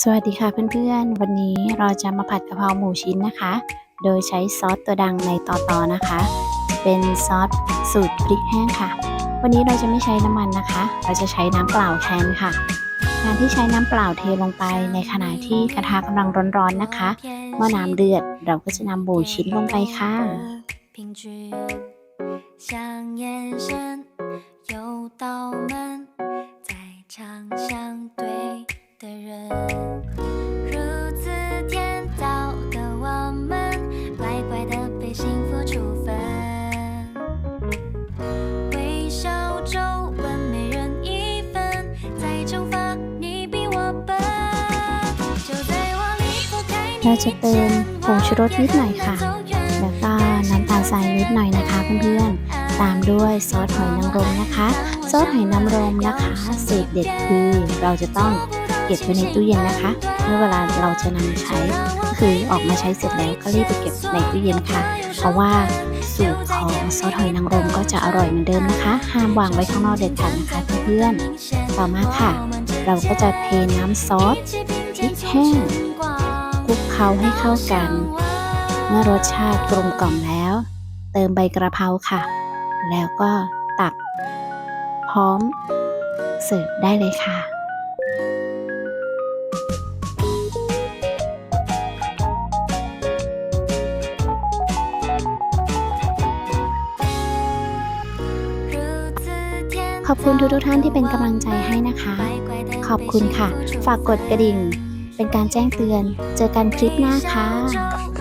สวัสดีค่ะเพื่อนๆ วันนี้เราจะมาผัดกะเพราหมูชิ้นนะคะ โดยใช้ซอสตัวดังในต่อตอนะคะ เป็นซอสสูตรพริกแห้งค่ะ วันนี้เราจะไม่ใช้น้ำมันนะคะ เราจะใช้น้ำเปล่าแทนค่ะ การที่ใช้น้ำเปล่าเทลงไปในขณะที่กระทะกำลังร้อนๆนะคะ เมื่อน้ำเดือดเราก็จะนำหมูชิ้นลงไปค่ะ เราจะเติมผงชูรสนิดหน่อยค่ะ แล้วก็น้ำตาลทรายนิดหน่อยนะคะเพื่อนๆ ตามด้วยซอสหอยนางรมนะคะ ซอสหอยนางรมนะคะสูตรเด็ดคือเราจะต้องเก็บไว้ในตู้เย็นนะคะ เมื่อเวลาเราจะนำใช้ก็คือออกมาใช้เสร็จแล้วก็รีบไปเก็บในตู้เย็นค่ะ เพราะว่าสูตรของซอสหอยนางรมก็จะอร่อยเหมือนเดิมนะคะ ห้ามวางไว้ข้างนอกเด็ดขาดนะคะเพื่อนๆ ต่อมาค่ะ เราก็จะเทน้ำซอสพริกแห้ง ลุกเคล้าให้เข้ากัน เมื่อรสชาติกลมกล่อมแล้ว เติมใบกระเพราค่ะ แล้วก็ตัก พร้อม เสิร์ฟได้เลยค่ะขอบคุณทุกๆท่านที่เป็นกำลังใจให้นะคะ ขอบคุณค่ะ ฝากกดกระดิ่ง เป็นการแจ้งเตือน เจอกันคลิปหน้าค่ะค่ะ